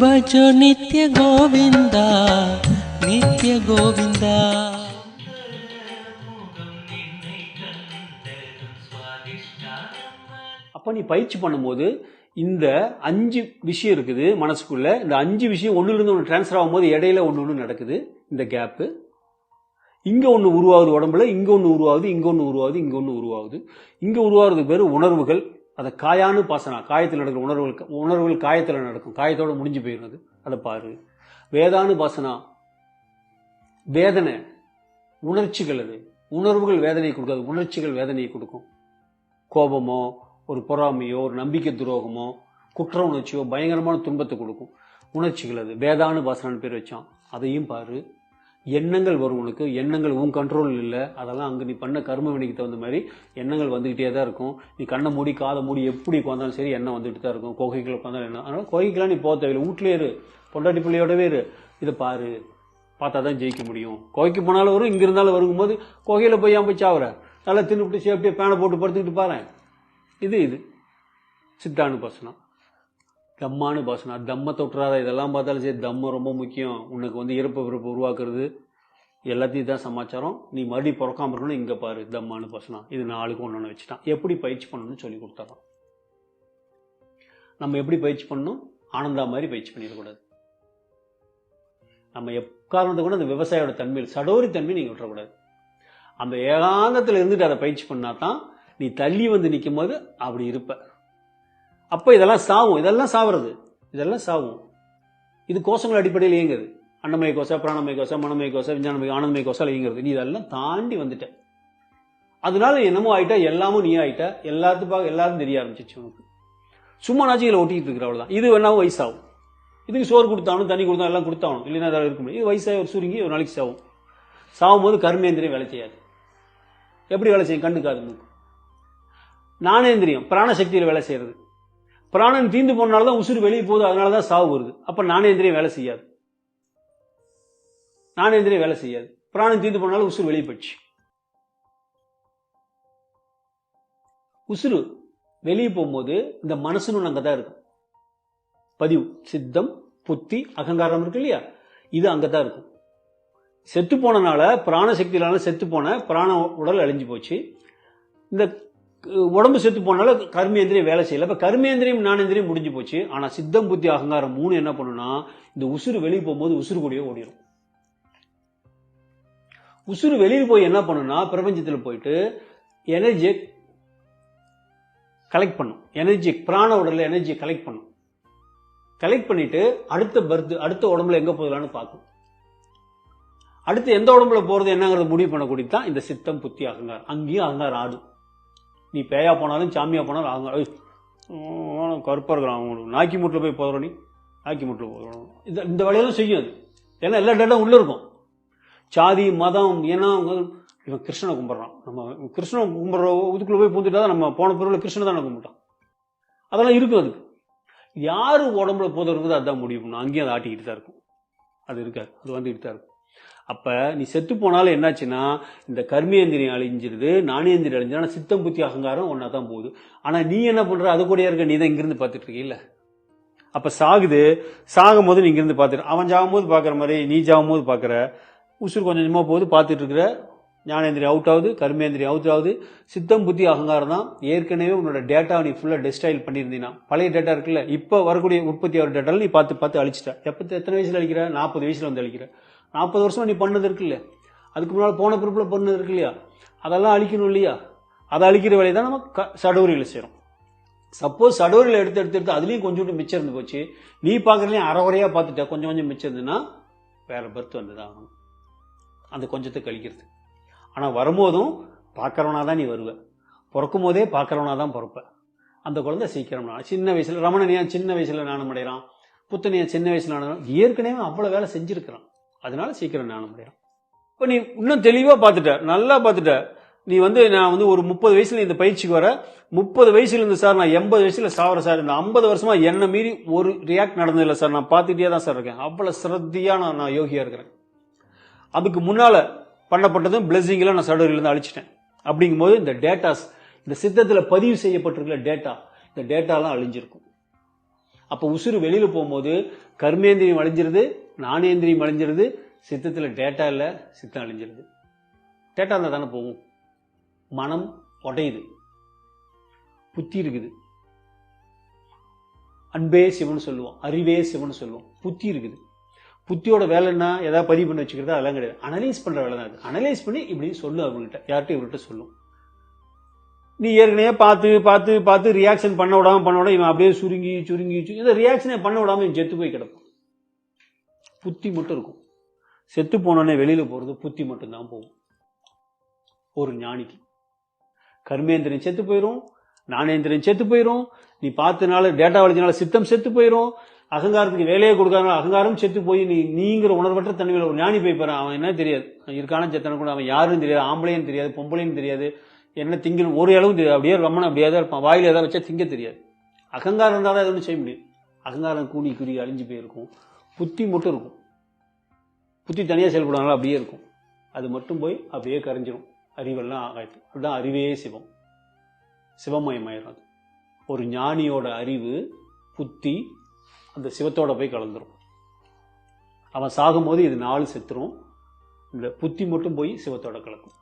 भजो नित्य गोविन्दा नित्य गोविन्दा அப்போ நீ பயிற்சி பண்ணும்போது இந்த அஞ்சு விஷயம் இருக்குது மனசுக்குள்ள. இந்த அஞ்சு விஷயம் ஒன்றுலேருந்து ஒன்று டிரான்ஸ்ஃபர் ஆகும்போது இடையில ஒன்று ஒன்று நடக்குது இந்த கேப்பு இங்கே ஒன்று உருவாகுது உடம்புல இங்கே ஒன்று உருவாகுது இங்கே ஒன்று உருவாகுது இங்கே ஒன்று உருவாகுது. இங்கே உருவாகிறது பேர் உணர்வுகள். அதை காயானு பாசனா காயத்தில் நடக்கிற உணர்வுகள் உணர்வுகள் காயத்தில் நடக்கும். காயத்தோடு முடிஞ்சு போயிருந்தது அதை பாரு. வேதானு பாசனா வேதனை உணர்ச்சிகள் அது. உணர்வுகள் வேதனையை கொடுக்காது. உணர்ச்சிகள் வேதனையை கொடுக்கும். கோபமோ ஒரு பொறாமையோ ஒரு நம்பிக்கை துரோகமோ குற்ற உணர்ச்சியோ பயங்கரமான துன்பத்தை கொடுக்கும். உணர்ச்சிகள் அது. வேதானு பாசனான்னு பேர் வச்சான். அதையும் பாரு. எண்ணங்கள் வரும் உனக்கு. எண்ணங்கள் உன் கண்ட்ரோல் இல்லை. அதெல்லாம் அங்கே நீ பண்ண கர்ம வினைக்கு தகுந்த மாதிரி எண்ணங்கள் வந்துக்கிட்டே தான் இருக்கும். நீ கண்ணை மூடி காதை மூடி எப்படி உட்காந்தாலும் சரி எண்ணம் வந்துட்டு தான் இருக்கும். கோகைக்குள்ள உட்காந்தாலும் எண்ணம். அதனால் கோகைக்கெல்லாம் நீ போக தேவையில்லை. வீட்லேயே இரு. பொண்டாட்டி பிள்ளையோடவே இரு. இதை பாரு. பார்த்தா தான் ஜெயிக்க முடியும். கோகைக்கு போனாலும் வரும் இங்கே இருந்தாலும் வரும்போது கோகையில் போய் ஏன் போய் சாவுற? நல்லா தின்னுபிட்டு சேஃப்டியாக பேனை போட்டு படுத்துக்கிட்டு பாரு இது இது. சித்தானு பசனம் தம்மானு பாசனம். தம்மத்தை விட்டுறாத இதெல்லாம் பார்த்தாலும் சரி தம்மம் ரொம்ப முக்கியம். உனக்கு வந்து இறப்பு பிறப்பு உருவாக்குறது. எல்லாத்தையும் தான் சமாச்சாரம். நீ மறுபடியும் பிறக்காம இருக்கணும் இங்கே பாரு தம்மானு பாசனம். இது நாளுக்கு ஒன்று ஒன்று வச்சுட்டான். எப்படி பயிற்சி பண்ணணும்னு சொல்லி கொடுத்தாராம் நம்ம எப்படி பயிற்சி பண்ணணும்? ஆனந்தா மாதிரி பயிற்சி பண்ணிடக்கூடாது. நம்ம எக்காரணத்தை கூட அந்த விவசாயியோட தன்மையில் சடோரி தன்மை நீங்கள் விட்டுறக்கூடாது. அந்த ஏகாந்தத்தில் இருந்துட்டு அதை பயிற்சி பண்ணா தான் நீ தள்ளி வந்து நிற்கும் போது அப்படி இருப்ப. அப்போ இதெல்லாம் சாவும். இதெல்லாம் சாவுறது. இதெல்லாம் சாவும். இது கோஷங்கள் அடிப்படையில் இயங்குது. அன்னமய கோஷம் பிராணமய கோஷம் மனமய கோஷம் விஞ்ஞானமய ஆனந்தமய கோஷம் இயங்குறது நீ இதெல்லாம் தாண்டி வந்துட்ட. அதனால என்னமோ ஆயிட்டா எல்லாமும் நீ ஆயிட்ட எல்லாத்துக்கும் எல்லாரும் தெரிய ஆரம்பிச்சிச்சு உனக்கு. சும்மா நாச்சிகளை ஒட்டிக்கிட்டு இருக்கிற அவ்வளவுதான். இது வேணாவும் வயசாகும். இதுக்கு சோறு கொடுத்தாலும் தண்ணி கொடுத்தாலும் எல்லாம் கொடுத்தாலும் இல்லைன்னா அதெல்லாம் இருக்க முடியும் இது வயசாக ஒரு சுருங்கி ஒரு நாளைக்கு சாவும். சாகும்போது கர்மேந்திரியம் வேலை செய்யாது. எப்படி வேலை செய்யும்? கண்ணுக்காது காது மூக்கு. ஞானேந்திரியம் பிராணசக்தியில் வேலை செய்யறது. பிராணன் தீந்து போனால தான் உசுறு வெளியே போகுது அதனால தான் சாவு வருது. அப்போ நானேந்திரியம் வேலை செய்யாது. நானேந்திரியம் வேலை செய்யாது. பிராணன் தீந்து போனாலும் உசுறு வெளியே போயிடுச்சு. உசுறு வெளியே போகும்போது இந்த மனசுன்னு அங்கே தான் இருக்கும். பதிவு சித்தம் புத்தி அகங்காரம் இருக்கு இல்லையா? இது அங்கே தான் இருக்கும். செத்து போனனால பிராணசக்தியினால செத்து போன பிராண உடல் அழிஞ்சு போச்சு. இந்த உடம்பு செத்து போனால கர்மேந்திரியம் வேலை செய்யல. இப்போ கர்மேந்திரியம் ஞானேந்திரியம் முடிஞ்சு போச்சு. ஆனால் சித்தம் புத்தி அகங்காரம் மூணு என்ன பண்ணுன்னா இந்த உசுறு வெளியே போகும்போது உசுறு கூடயே ஓடிடும் உசுறு வெளியில் போய் என்ன பண்ணுன்னா பிரபஞ்சத்தில் போயிட்டு எனர்ஜியை கலெக்ட் பண்ணும். எனர்ஜி பிராண உடலில் எனர்ஜியை கலெக்ட் பண்ணும். கலெக்ட் பண்ணிட்டு அடுத்த பர்த் அடுத்த உடம்புல எங்கே போகலான்னு பார்க்கும். அடுத்து எந்த உடம்புல போகிறது என்னங்கிறத முடிவு பண்ணக்கூடியது தான் இந்த சித்தம் புத்தி அகங்காரம். அங்கேயும் அகங்காரம் ஆடும். நீ பேயா போனாலும் சாமியா போனாலும் அவங்க கருப்பாக உம், இருக்கிறான் அவங்களுக்கு நாக்கி மூட்டில் போய் போதுறோம் நீ நாக்கி மூட்டில் போதுறோம் இந்த இந்த வேலையெல்லாம் செய்யும் அது. ஏன்னா எல்லா டேட்டும் உள்ளே இருக்கும். சாதி மதம் இனம் இவன் கிருஷ்ணனை கும்பிட்றான். நம்ம கிருஷ்ணனை கும்பிட்ற இதுக்குள்ளே போய் பூந்துட்டா தான் நம்ம போன பிறகு கிருஷ்ணனை தானே கும்பிட்டான். அதெல்லாம் இருக்கும் அதுக்கு. யார் உடம்புல போதும் இருக்குதோ அதுதான் முடிவு. அங்கேயும் அதை ஆட்டிக்கிட்டு தான் இருக்கும். அது இருக்காது. அது வந்துக்கிட்டு தான் இருக்கும். அப்ப நீ செத்து போனாலும் என்னாச்சுன்னா இந்த கர்மேந்திரியம் அழிஞ்சிருது நாணேந்திரியம் அழிஞ்சிரு ஆனா சித்தம் புத்தி அகங்காரம் ஒன்னா தான் போகுது. ஆனா நீ என்ன பண்ற? அது கூட இருக்க நீ தான் இங்கிருந்து பார்த்துட்டு இருக்கீல்ல? அப்ப சாகுது சாகும் போது நீ இங்கிருந்து பார்த்துட்டு அவன் சாகும் போது பாக்குற மாதிரி நீ சாகும் போது பாக்குற உசுறு கொஞ்சம் கொஞ்சமா போகுது பார்த்துட்டு இருக்கிற ஞானேந்திரி அவுட் ஆகுது கர்மேந்திரி அவுட் ஆகுது சித்தம் புத்தி அகங்காரம் தான் ஏற்கனவே உன்னோட டேட்டா நீ ஃபுல்லாக டெஸ்டைல் பண்ணியிருந்தீங்கன்னா பழைய டேட்டா இருக்குல்ல இப்போ வரக்கூடிய உற்பத்தி ஆகிற டேட்டாவில் நீ பார்த்து பார்த்து அழிச்சிட்ட. எப்போ எத்தனை வயசுல அழிக்கிற? நாற்பது வயசில் வந்து அழிக்கிற. நாற்பது வருஷம் நீ பண்ணது இருக்குல்ல அதுக்கு முன்னால் போன பிறப்பில் பண்ணது இருக்கு இல்லையா? அதெல்லாம் அழிக்கணும் இல்லையா? அதை அழிக்கிற வேலையை தான் நம்ம க சடோரியில் செய்கிறோம் சப்போஸ் சடோரியில் எடுத்து எடுத்து எடுத்து அதுலேயும் கொஞ்சோண்டு மிச்சம் இருந்து போச்சு. நீ பார்க்குறதுலையும் அறகுறையாக பார்த்துட்ட. கொஞ்சம் கொஞ்சம் மிச்சம் இருந்ததுன்னா வேறு பர்த் வந்து தான் ஆகணும். அந்த கொஞ்சத்தை கழிக்கிறது. ஆனால் வரும்போதும் பார்க்குறவனா தான் நீ வருவ. பிறக்கும் போதே பார்க்குறவனா தான் பிறப்ப. அந்த குழந்தை சீக்கிரம் நான் சின்ன வயசில் ரமணன் சின்ன வயசில் ஞானம் அடைகிறான் புத்தனையா சின்ன வயசில் நானும் ஏற்கனவே அவ்வளோ வேலை செஞ்சுருக்கிறான். அதனால சீக்கிரம் ஞானம் அடைகிறான் இப்போ நீ இன்னும் தெளிவாக பார்த்துட்ட நல்லா பார்த்துட்ட நீ வந்து நான் வந்து ஒரு முப்பது வயசுல இந்த பயிற்சிக்கு வர முப்பது வயசுல இருந்து சார் நான் எண்பது வயசுல சாவர சார். இந்த ஐம்பது வருஷமா என்ன மீறி ஒரு ரியாக்ட் நடந்ததில்லை சார். நான் பார்த்துட்டே தான் சார் இருக்கேன். அவ்வளோ சிரத்தியா நான் நான் யோகியா இருக்கிறேன். அதுக்கு முன்னால பண்ணப்பட்டதும் பிளஸிங்ல நான் சடோரியில அழிச்சிட்டேன். அப்படிங்கும்போது இந்த டேட்டாஸ் இந்த சித்தத்தில் பதிவு செய்யப்பட்டிருக்கிற டேட்டா இந்த டேட்டாலாம் அழிஞ்சிருக்கும். அப்போ உசுறு வெளியில் போகும்போது கர்மேந்திரியம் அழிஞ்சிருது நாணேந்திரியம் அழிஞ்சிருது சித்தத்தில் டேட்டா இல்லை சித்தம் அழிஞ்சிருது. டேட்டா இருந்தால் தானே போகும். மனம் உடையுது. புத்தி இருக்குது. அன்பே சிவன் சொல்லுவோம் அறிவே சிவன் சொல்லுவோம் புத்தி இருக்குது. புத்தியோட வேலை என்ன ஏதாவது பதிவு பண்ணி வச்சுக்கிறது அதெல்லாம் கிடையாது. அனலைஸ் பண்ணுற வேலை தான் அது. அனலைஸ் பண்ணி இப்படி சொல்லு அவங்ககிட்ட யார்கிட்ட இவர்கிட்ட சொல்லும் நீ ஏற்கனவே பார்த்து பார்த்து பார்த்து ரியாக்ஷன் பண்ண விடாமல் பண்ண விட இவன் அப்படியே சுருங்கி சுருங்கி இந்த ரியாக்ஷனே பண்ண விடாமல் இவன் செத்து போய் கிடப்பான். புத்தி மட்டும் இருக்கும். செத்து போனோடனே வெளியில் போகிறது புத்தி மட்டும்தான் போகும். ஒரு ஞானிக்கு. கர்மேந்திரன் செத்து போயிடும் நாணேந்திரன் செத்து போயிடும் நீ பார்த்தனால டேட்டா வலிச்சனால சித்தம் செத்து போயிடும் அகங்காரத்துக்கு வேலையை கொடுக்காதனால அகங்காரம் செத்து போய் நீ நீங்கிற உணர்வற்ற தன்மையில் ஒரு ஞானி போய் போகிறான் அவன் என்ன தெரியாது. இருக்கான செத்தன கூட அவன் யாருன்னு தெரியாது ஆம்பளைன்னு தெரியாது பொம்பளைன்னு தெரியாது. என்ன திங்கணும் ஒரு அளவு தெரியாது அப்படியே ரம்மன் அப்படியே தான் இருப்பான். வாயில் எதாவது வச்சா திங்க தெரியாது. அகங்காரம் இருந்தால் தான் எதுவும் செய்ய முடியும். அகங்காரம் கூடி குறி அழிஞ்சு போயிருக்கும். புத்தி மட்டும் இருக்கும். புத்தி தனியாக செயல்படுவாங்களா? அப்படியே இருக்கும். அது மட்டும் போய் அப்படியே கரைஞ்சிரும். அறிவெல்லாம் ஆகாய்த்து அதுதான் அறிவே சிவம். சிவமயமாயிரும் அது ஒரு ஞானியோட அறிவு புத்தி அந்த சிவத்தோட போய் கலந்துரும். அவன் சாகும்போது இது நாலு செத்துரும். இந்த புத்தி மட்டும் போய் சிவத்தோட கலக்கும்.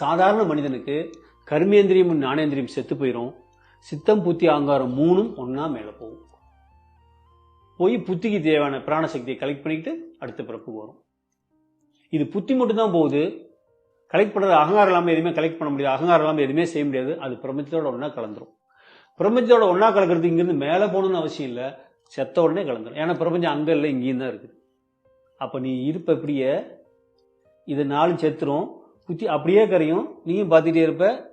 சாதாரண மனிதனுக்கு கர்மேந்திரியமும் ஞானேந்திரியம் செத்து போயிடும் சித்தம் புத்தி ஆங்காரம் மூணும் ஒன்றா மேலே போகும். போய் புத்திக்கு தேவையான பிராணசக்தியை கலெக்ட் பண்ணிக்கிட்டு அடுத்த பிறப்பு வரும். இது புத்தி மட்டும் தான் போகுது. கலெக்ட் பண்ணுறது அகங்காரம் இல்லாமல் எதுவுமே கலெக்ட் பண்ண முடியாது. அகங்காரம் இல்லாமல் எதுவுமே செய்ய முடியாது. அது பிரபஞ்சத்தோட ஒன்றா கலந்துரும். பிரபஞ்சத்தோட ஒன்றா கலக்கிறது இங்கேருந்து மேலே போகணும்னு அவசியம் இல்லை. செத்த உடனே கலந்துரும். ஏன்னா பிரபஞ்சம் அங்கே இல்லை இங்கேயும் தான் இருக்குது. அப்போ நீ இருப்ப இப்படியே இது நாலு செத்துரும் புத்தி அப்படியே கரையும். நீயும் பார்த்துட்டே இருப்ப.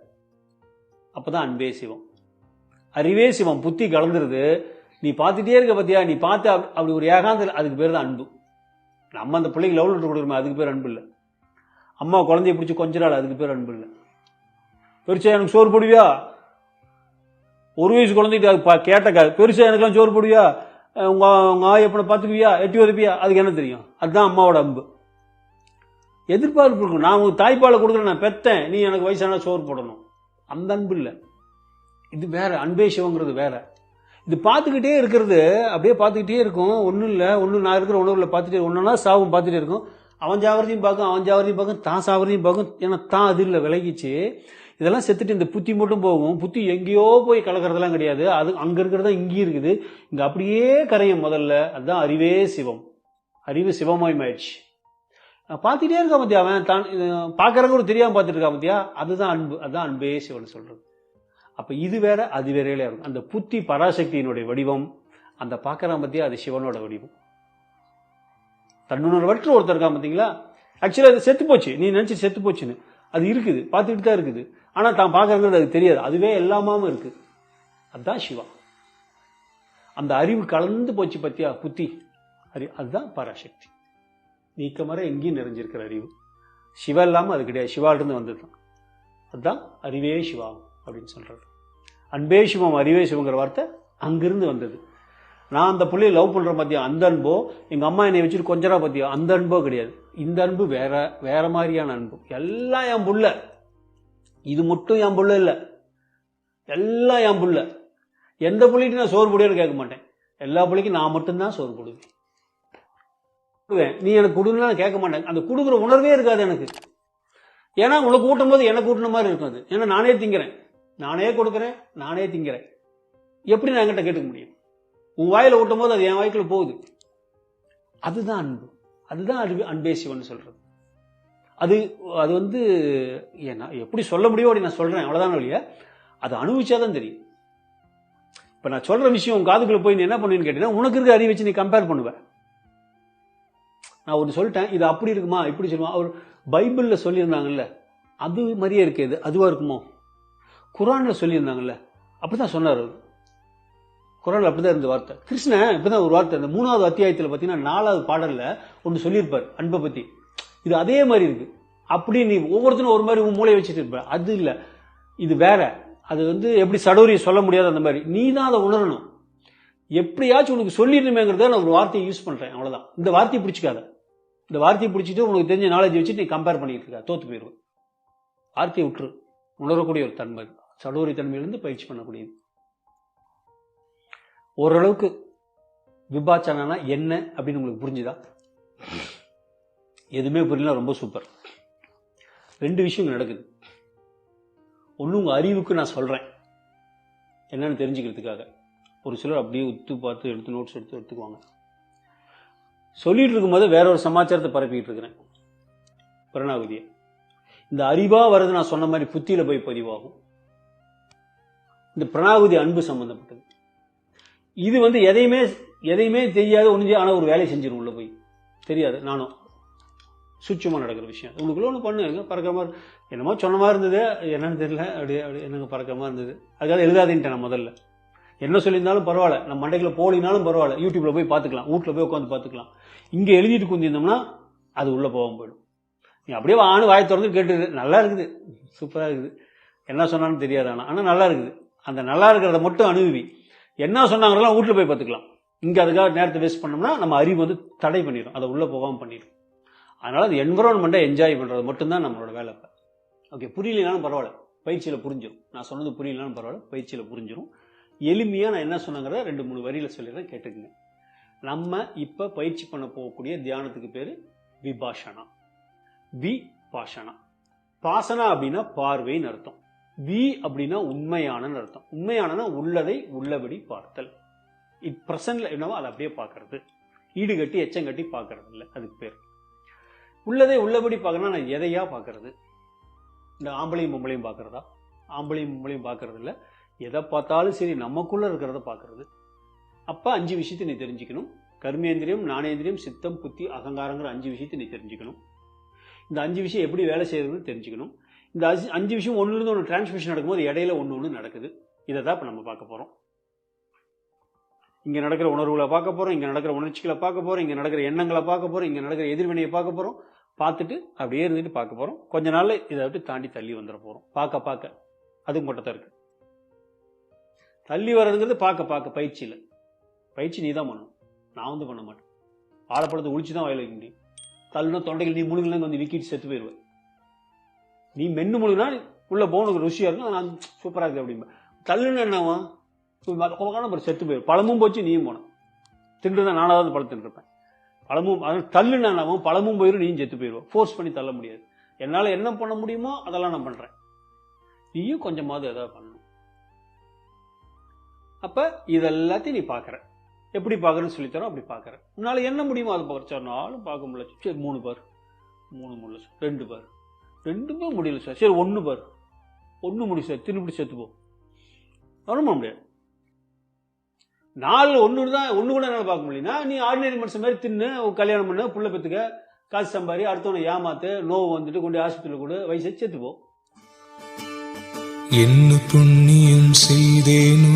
அப்பதான் அன்பே சிவம். அறிவே சிவம். புத்தி கலந்துருது. நீ பார்த்துட்டே இருக்க பார்த்தியா நீ பார்த்து அப்படி ஒரு ஏகாந்த அதுக்கு பேர் தான் அன்பு. நம்ம அந்த பிள்ளைக்கு லவ் லெட்டர் கொடுக்குறோமே அதுக்கு பேர் அன்பு இல்லை. அம்மா குழந்தைய பிடிச்சி கொஞ்ச நாள் அதுக்கு பேர் அன்பு இல்லை. பெருசா எனக்கு சோறு போடுவியா? ஒரு வயசு குழந்தைக்கு அது பா- கேட்ட பெருசா எனக்குலாம் சோறு போடுவியா? உங்கள் உங்க உங்க ஆய் பார்த்துக்குவியா? எட்டி உதப்பியா? அதுக்கு என்ன தெரியும்? அதுதான் அம்மாவோட அன்பு. எதிர்பார்ப்பு. இருக்கும் நான் உங்க தாய்ப்பாலை கொடுக்குறேன் நான் பெத்தேன். நீ எனக்கு வயசான சோறு போடணும். அந்த அன்பு இல்லை. இது வேற அன்பே சிவங்கிறது வேற. இது பார்த்துக்கிட்டே இருக்கிறது அப்படியே பார்த்துக்கிட்டே இருக்கும். ஒன்றும் இல்லை ஒன்றும் நான் இருக்கிற உணர்வுல பார்த்துட்டே ஒன்றுனா சாவும் பார்த்துட்டே இருக்கும். அவன் ஜாகிரதையும் பார்க்கும் அவன் ஜாகிரதையும் பார்க்கும் தான் சாவரதையும் பார்க்கும். ஏன்னா தான் அது இல்லை விலகிச்சு. இதெல்லாம் செத்துட்டு இந்த புத்தி மட்டும் போகும். புத்தி எங்கேயோ போய் கலக்கிறதெல்லாம் கிடையாது. அது அங்கே இருக்கிறது தான் இங்கேயும் இருக்குது. இங்கே அப்படியே கரையும் முதல்ல. அதுதான் அறிவே சிவம். அறிவு ஆயிடுச்சு பார்த்துட்டே இருக்கா மத்தியா அவன். தான் பார்க்குறவங்க ஒரு தெரியாமல் பார்த்துட்டு இருக்கா பத்தியா அதுதான் அன்பு அதுதான் அன்பே சிவன் சொல்கிறது அப்போ இது வேற அது வேறையில இருக்கும். அந்த புத்தி பராசக்தியினுடைய வடிவம் அந்த பார்க்கறான் பார்த்தியா அது சிவனோட வடிவம். தன்னுணர்வற்ற ஒருத்தர் இருக்கான் பார்த்தீங்களா? ஆக்சுவலாக அது செத்து போச்சு. நீ நினச்சி செத்து போச்சுன்னு. அது இருக்குது பார்த்துக்கிட்டு தான் இருக்குது. ஆனால் தான் பார்க்குறங்கிறது அது தெரியாது. அதுவே எல்லாமாவும் இருக்குது அதுதான் சிவா. அந்த அறிவு கலந்து போச்சு பத்தியா புத்தி. அறி அதுதான் பராசக்தி. நீக்கமர எங்கேயும் நிறைஞ்சிருக்கிற அறிவு. சிவா இல்லாமல் அது கிடையாது. சிவாலிருந்து வந்தது தான் அதுதான் அறிவே சிவா அப்படின்னு சொல்கிறது அன்பே சிவம் அறிவே சிவங்கிற வார்த்தை அங்கிருந்து வந்தது. நான் அந்த பிள்ளையை லவ் பண்ணுற பத்தியா? அந்த அன்போ? எங்கள் அம்மா என்னை வச்சுட்டு கொஞ்சரா பத்தியா? அந்த அன்போ கிடையாது. இந்த அன்பு வேற வேற மாதிரியான அன்பு. எல்லாம் என் புள்ள. இது மட்டும் என் புள்ள இல்லை. எல்லாம் என் புள்ள. எந்த புள்ளிக்கு நான் சோறு போடுவேன்னு கேட்க மாட்டேன். எல்லா புள்ளிக்கும் நான் மட்டும்தான் சோறு போடுவேன் நீ எனக்கு கொடுன்னா நான் கேட்க மாட்டேன். அந்த கொடுக்குற உணர்வே இருக்காது எனக்கு. ஏன்னா உனக்கு ஊட்டும் போது எனக்கு ஊட்டின மாதிரி இருக்கும் அது. ஏன்னா நானே திங்கிறேன். நானே கொடுக்குறேன் நானே திங்கிறேன். எப்படி நான் என்கிட்ட கேட்டுக்க முடியும்? உன் வாயில ஊட்டும் போது அது என் வாய்க்குள்ள போகுது. அதுதான் அன்பு. அதுதான் அன்பு அன்பே சிவன் சொல்றது. அது அது வந்து ஏன்னா எப்படி சொல்ல முடியும் அப்படி நான் சொல்றேன். அவ்வளவுதான் வழிய அதை அனுபவிச்சாதான் தெரியும். இப்ப நான் சொல்ற விஷயம் உன் காதுக்குள்ள போய் நீ என்ன பண்ணுவேன்னு கேட்டீங்கன்னா உனக்கு இருக்க அறிவை வச்சு நீ கம்பேர் பண்ணுவேன் நான் ஒன்று சொல்லிட்டேன் இது அப்படி இருக்குமா இப்படி சொல்லுமா. அவர் பைபிளில் சொல்லியிருந்தாங்கல்ல அது மாதிரியே இருக்கு இது அதுவாக இருக்குமோ? குரானில் சொல்லியிருந்தாங்கல்ல அப்படிதான் சொன்னார் அவர். அப்படி அப்படிதான் இருந்த வார்த்தை. கிருஷ்ணன் இப்பதான் ஒரு வார்த்தை. இந்த மூணாவது அத்தியாயத்தில் பார்த்தீங்கன்னா நாலாவது பாடலில் ஒன்று சொல்லியிருப்பார் அன்பை பற்றி இது அதே மாதிரி இருக்கு. அப்படி நீ ஒவ்வொருத்தரும் ஒரு மாதிரி உன் மூளையை வச்சுட்டு இருப்ப. அது இல்லை. இது வேற. அது வந்து எப்படி சடோரியை சொல்ல முடியாது அந்த மாதிரி. நீ தான் அதை உணரணும். எப்படியாச்சும் உனக்கு சொல்லிடணுமேங்கிறத நான் ஒரு வார்த்தையை யூஸ் பண்ணுறேன் அவ்வளோதான் இந்த வார்த்தையை பிடிச்சிக்காத. இந்த வார்த்தையை பிடிச்சிட்டு உனக்கு தெரிஞ்ச நாலேஜ் வச்சு நீ கம்பேர் பண்ணிட்டு இருக்க. தோத்து போயிடுவேன் வார்த்தையை விட்டுரு. உணரக்கூடிய ஒரு தன்மை சடோரி தன்மையிலிருந்து பயிற்சி பண்ணக்கூடியது. ஓரளவுக்கு விபாச்சனா என்ன அப்படின்னு உங்களுக்கு புரிஞ்சுதா? எதுவுமே புரியல ரொம்ப சூப்பர் ரெண்டு விஷயம் நடக்குது. ஒன்று உங்கள் அறிவுக்கு நான் சொல்கிறேன் என்னன்னு தெரிஞ்சுக்கிறதுக்காக. ஒரு சிலர் அப்படியே உத்து பார்த்து எடுத்து நோட்ஸ் எடுத்து எடுத்துக்குவாங்க. சொல்லிட்டு இருக்கும்போது வேற ஒரு சமாச்சாரத்தை பரப்பிட்டு இருக்கிறேன். பிரணாகுதியை இந்த அறிவா வருது நான் சொன்ன மாதிரி புத்தியில போய் பதிவாகும். இந்த பிரணாகுதி அன்பு சம்பந்தப்பட்டது. இது வந்து எதையுமே எதையுமே தெரியாது ஒன்று ஆனால் ஒரு வேலையை செஞ்சிடும் உள்ள போய். தெரியாது நானும். சுச்சமாக நடக்கிற விஷயம். உங்களுக்குள்ள ஒன்று பண்ணுங்க பறக்க மாதிரி என்னமோ சொன்ன மாதிரி இருந்தது என்னன்னு தெரியல அப்படியே அப்படியே என்னங்க பறக்கிற மாதிரி இருந்தது. அதுக்காக எழுதாதேன்ட்டேன் நான் முதல்ல. என்ன சொல்லியிருந்தாலும் பரவாயில்ல. நம்ம மண்டைக்கில் போலினாலும் பரவாயில்ல. யூடியூப்ல போய் பார்த்துக்கலாம். வீட்டில் போய் உட்காந்து பார்த்துக்கலாம். இங்கே எழுதிட்டு குந்திருந்தோம்னா அது உள்ளே போகாம போயிடும். நீ அப்படியே ஆணு வாய் திறந்து கேட்டு நல்லா இருக்குது. சூப்பராக இருக்குது. என்ன சொன்னாலும் தெரியாது ஆனால் ஆனால் நல்லா இருக்குது. அந்த நல்லா இருக்கிறத மட்டும் அனுபவி என்ன சொன்னாங்கிறதெல்லாம் வீட்டில் போய் பார்த்துக்கலாம். இங்கே அதுக்காக நேரத்தை வேஸ்ட் பண்ணோம்னா நம்ம அறிவு வந்து தடை பண்ணிடும் அதை உள்ளே போகாமல் பண்ணிடும் அதனால் அந்த என்விரான்மெண்ட்டை என்ஜாய் பண்ணுறது மட்டும்தான் நம்மளோட வேலை இப்போ ஓகே புரியலனாலும் பரவாயில்ல. பயிற்சியில் புரிஞ்சிடும் நான் சொன்னது புரியலனாலும் பரவாயில்ல. பயிற்சியில் புரிஞ்சிடும் எளிமையாக நான் என்ன சொன்னாங்கிறத ரெண்டு மூணு வரியில் சொல்லிடுறேன் கேட்டுக்குங்க. நம்ம இப்போ பயிற்சி பண்ண போகக்கூடிய தியானத்துக்கு பேர் விபாஷனா. வி பாஷனா பாசனா அப்படின்னா பார்வைன்னு அர்த்தம். வி அப்படின்னா உண்மையானன்னு அர்த்தம். உண்மையானனா உள்ளதை உள்ளபடி பார்த்தல். இப் பிரசன்ட்ல என்னவோ அதை அப்படியே பார்க்கறது. ஈடுகட்டி எச்சங்கட்டி எச்சம் கட்டி பார்க்கறது இல்லை அதுக்கு பேர். உள்ளதை உள்ளபடி பார்க்கறதுனா நான் எதையா பார்க்கறது? இந்த ஆம்பளையும் பொம்பளையும் பார்க்கறதா? ஆம்பளையும் பொம்பளையும் பார்க்கறது இல்லை எதை பார்த்தாலும் சரி நமக்குள்ள இருக்கிறத பார்க்கறது. அப்போ அஞ்சு விஷயத்தை நீ தெரிஞ்சுக்கணும். கர்மேந்திரியம் ஞானேந்திரியம் சித்தம் புத்தி அகங்காரங்கிற அஞ்சு விஷயத்தை நீ தெரிஞ்சுக்கணும். இந்த அஞ்சு விஷயம் எப்படி வேலை செய்யறதுன்னு தெரிஞ்சுக்கணும். இந்த அஞ்சு- அஞ்சு விஷயம் ஒன்று இருந்து ஒன்று டிரான்ஸ்மிஷன் நடக்கும்போது இடையில ஒன்று ஒன்று நடக்குது. இதை தான் இப்போ நம்ம பார்க்க போகிறோம் இங்கே நடக்கிற உணர்வுகளை பார்க்க போகிறோம் இங்கே நடக்கிற உணர்ச்சிகளை பார்க்க போகிறோம் இங்கே நடக்கிற எண்ணங்களை பார்க்க போகிறோம் இங்கே நடக்கிற எதிர்வினையை பார்க்க போகிறோம் பார்த்துட்டு அப்படியே இருந்துட்டு பார்க்க போகிறோம் கொஞ்ச நாள் இதை விட்டு தாண்டி தள்ளி வந்துட போகிறோம் பார்க்க பார்க்க. அதுக்கு மட்டும் தான் இருக்குது தள்ளி வர்றதுங்கிறது பார்க்க பார்க்க பயிற்சியில். பயிற்சி நீ தான் பண்ணணும். நான் வந்து பண்ண மாட்டேன். ஆழப்பழத்தை ஒழிச்சு தான் வாயில வைக்க முடியும் தள்ளுனா தொண்டைகள் நீ முழுங்கலாம் வந்து விக்கிட்டு செத்து போயிடுவேன் நீ மென்னு முழுங்கினா உள்ள போனுக்கு ருசியாக இருக்கும். நான் சூப்பராக இருக்கு அப்படிம்பேன். தள்ளுன்னு என்னவன் அப்புறம் செத்து போயிடும் பழமும் போச்சு நீயும் போன தின்று தான் நானாவது பழம் தின்றுருப்பேன் பழமும் அதனால் தள்ளுன்னு என்னவும் பழமும் போயிடும் நீயும் செத்து போயிடுவோம் ஃபோர்ஸ் பண்ணி தள்ள முடியாது. என்னால் என்ன பண்ண முடியுமோ அதெல்லாம் நான் பண்ணுறேன் நீயும் கொஞ்சமாவது எதாவது பண்ணணும். அப்ப இதெல்லாத்தையும் நீ பார்க்கற. எப்படி பார்க்குறேன்னு சொல்லித்தரோம் அப்படி பார்க்குறேன் உன்னால என்ன முடியுமோ அதை பார்க்க சொன்னாலும் பார்க்க முடியல. சரி மூணு பார். மூணு முடியல சார். ரெண்டு பார். ரெண்டுமே முடியல சார். சரி ஒன்று பார். ஒன்று முடியும் சார். திருப்பி செத்துப்போம் வரமா முடியாது. நாலு ஒன்று தான் ஒன்று கூட என்னால் பார்க்க முடியலனா நீ ஆர்டினரி மனுஷன் மாதிரி தின்னு கல்யாணம் பண்ண புள்ள பெற்றுக்க காசு சம்பாரி அடுத்தவனை ஏமாத்து நோவு வந்துட்டு கொண்டு ஆஸ்பத்திரியில் கூட வயசை செத்துப்போம் என்ன புண்ணியம் செய்தேனோ